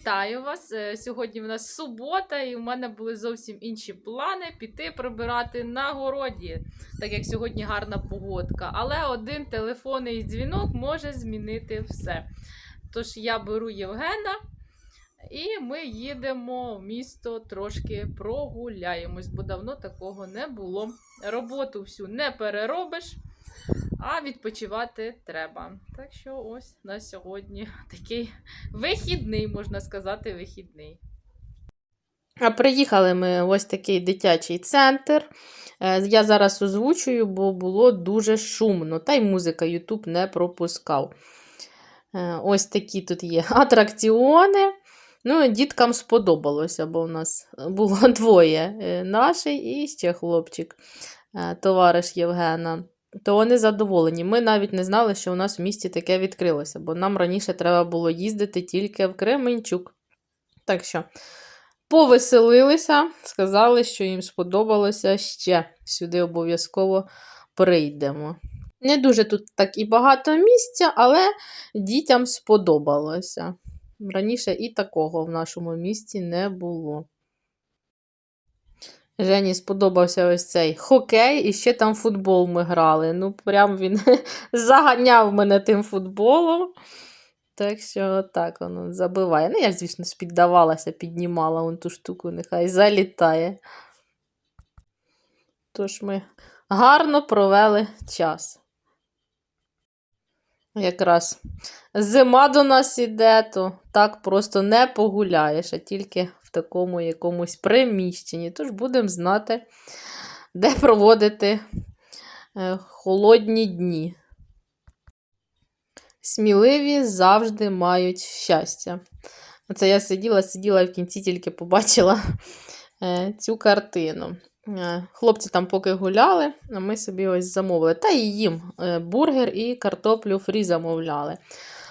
Вітаю вас! Е, Сьогодні в нас субота, і в мене були зовсім інші плани піти прибирати на городі, так як сьогодні гарна погодка. Але один телефонний дзвінок може змінити все. Тож я беру Євгена, і ми їдемо в місто трошки прогуляємось, бо давно такого не було. Роботу всю не переробиш. А відпочивати треба. Так що ось на сьогодні такий вихідний, можна сказати, вихідний. А приїхали ми ось такий дитячий центр. Е, Я зараз озвучую, бо було дуже шумно, та й музика YouTube не пропускав. Е, Ось такі тут є атракціони. Ну, діткам сподобалося, бо в нас було двоє: е, наший і ще хлопчик, товариш Євгена то вони задоволені. Ми навіть не знали, що у нас в місті таке відкрилося, бо нам раніше треба було їздити тільки в Кременчук. Так що повеселилися, сказали, що їм сподобалося ще. Сюди обов'язково прийдемо. Не дуже тут так і багато місця, але дітям сподобалося. Раніше і такого в нашому місті не було. Жені сподобався ось цей хокей, і ще там футбол ми грали. Ну, прям він заганяв мене тим футболом. Так що так воно забиває. Ну, я звісно, піддавалася, піднімала вон ту штуку, нехай залітає. Тож ми гарно провели час. Якраз зима до нас іде, то так просто не погуляєш, а тільки в такому якомусь приміщенні. Тож будемо знати, де проводити е, холодні дні. Сміливі завжди мають щастя. Оце я сиділа, сиділа і в кінці тільки побачила е, цю картину. Е, Хлопці там поки гуляли, а ми собі ось замовили. Та і їм бургер і картоплю фрі замовляли.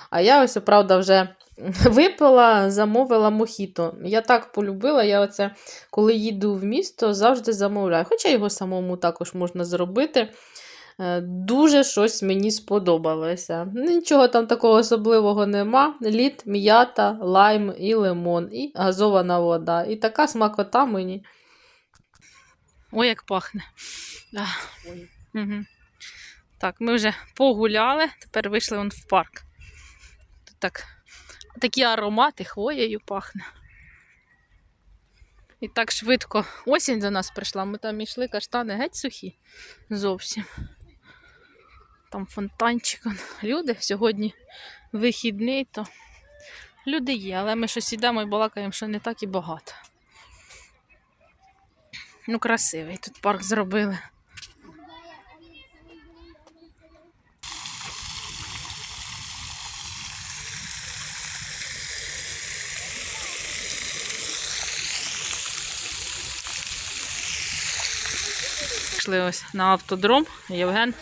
А я ось, правда, вже випила, замовила мохіто. Я так полюбила, я оце, коли їду в місто, завжди замовляю. Хоча його самому також можна зробити. Е, Дуже щось мені сподобалося. Нічого там такого особливого нема. Лід, м'ята, лайм і лимон, і газована вода. І така смакота мені. Ой, як пахне. Да. Угу. Так, ми вже погуляли, тепер вийшли вон в парк. Тут так, такі аромати хвоєю пахне. І так швидко осінь до нас прийшла. Ми там йшли каштани геть сухі зовсім. Там фонтанчик. Люди сьогодні вихідний, то люди є, але ми щось ідемо і балакаємо, що не так і багато. Ну, красивий тут парк зробили. Пішли ось на автодром. Євген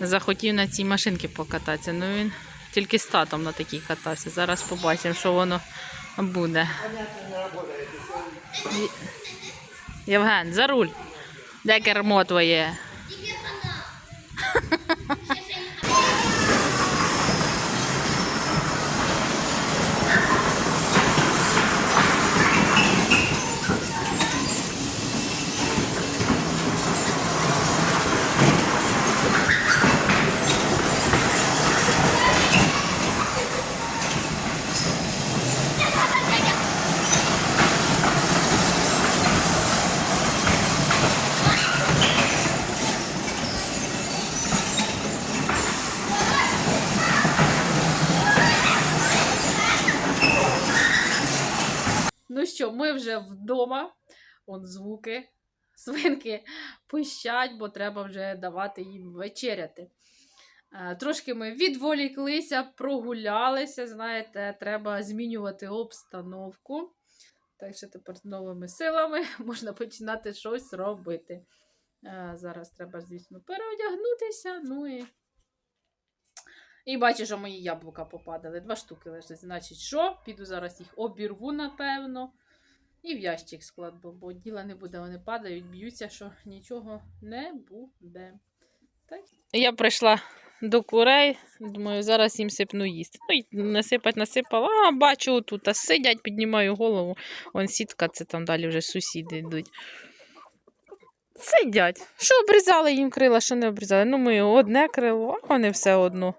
захотів на цій машинці покататися. Ну він тільки з татом на такій катався. Зараз побачимо, що воно буде. Євген, за руль. Де кермо твоє? Що, ми вже вдома. От звуки. Свинки пищать, бо треба вже давати їм вечеряти. Е, Трошки ми відволіклися, прогулялися. Знаєте, треба змінювати обстановку. Так що тепер з новими силами можна починати щось робити. Е, Зараз треба, звісно, переодягнутися. Ну і і бачу, що мої яблука попадали. Два штуки лежать. Значить, що? Піду зараз їх обірву, напевно. І в ящик складу, бо діла не буде, вони падають, б'ються, що нічого не буде. Так? Я прийшла до курей. Думаю, зараз їм сипну їсти. Ну, і насипать насипала, а бачу тут, а сидять, піднімаю голову. Вон сітка, це там далі вже сусіди йдуть. Сидять. Що обрізали їм крила, що не обрізали? Ну, ми одне крило, а вони все одно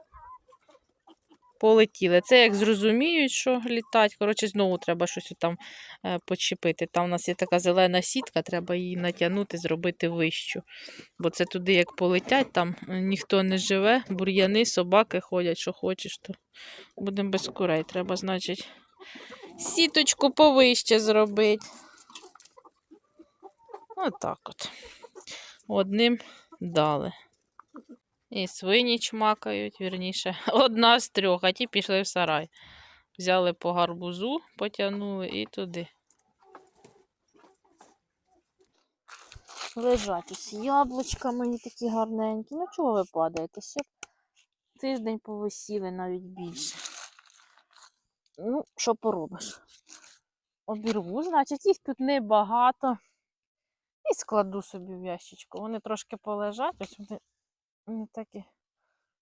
полетіли. Це як зрозуміють, що літать. Коротше, знову треба щось там е, почепити. Там у нас є така зелена сітка, треба її натягнути, зробити вищу. Бо це туди, як полетять, там е, ніхто не живе, бур'яни, собаки ходять, що хочеш, то будемо без курей. Треба, значить, сіточку повище зробити. Отак от. Одним дали. І свині чмакають, вірніше, одна з трьох, а ті пішли в сарай. Взяли по гарбузу, потягнули і туди. Лежать ось яблучка мої такі гарненькі. Ну чого ви падаєте? Ще тиждень повисіли навіть більше. Ну, що поробиш? Обірву, значить, їх тут небагато. І складу собі в ящичку. Вони трошки полежать, ось вони не такі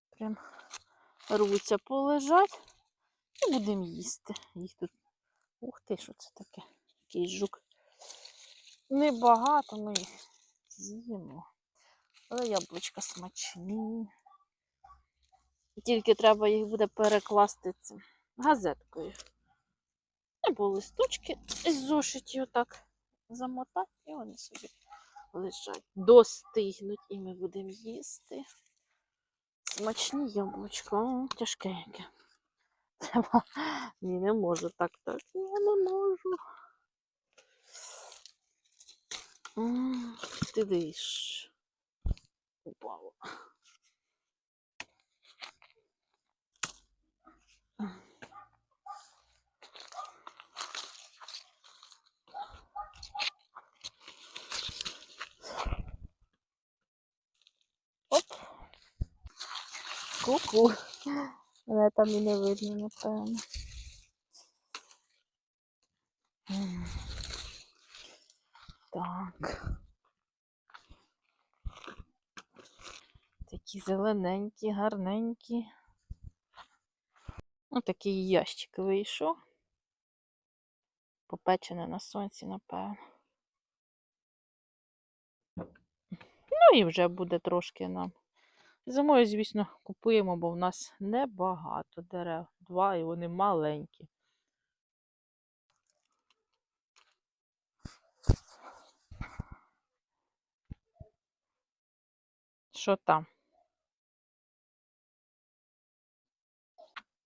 прям рвуться полежать. І будемо їсти. Їх тут. Ух ти, що це таке? Який жук. Небагато ми їх з'їмо. Але яблучка смачні. Тільки треба їх буде перекласти цим газеткою. Або листочки з зошиті отак замотати, і вони собі лежать. Достигнуть, і ми будемо їсти. Смачні яблучко, тяжкеньке. Ні, не можу так, так. Я не можу. Ти диш. Ку-ку. Мене там і не видно, напевно. Так. Такі зелененькі, гарненькі. Ось такий ящик вийшов. Попечене на сонці, напевно. Ну і вже буде трошки нам. Зимою, звісно, купуємо, бо в нас небагато дерев. Два і вони маленькі. Що там?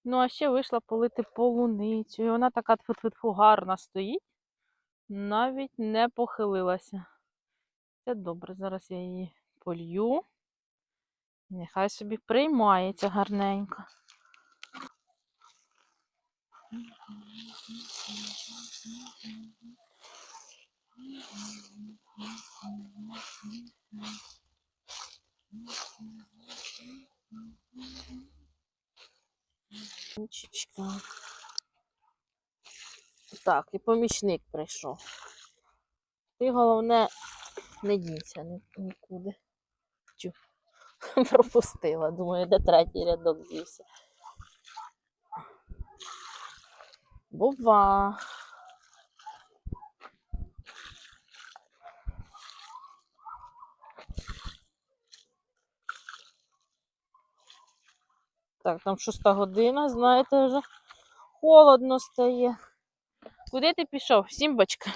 Ну, а ще вийшла полити полуницю. І вона така тфу гарна стоїть, навіть не похилилася. Це добре. Зараз я її полью. Нехай собі приймається гарненько. Ручечка. Так, і помічник прийшов. Ти головне не дінься ні- нікуди. Пропустила. Думаю, де третій рядок дівся. Бува. Так, там шоста година, знаєте, вже холодно стає. Куди ти пішов? Сімбочка?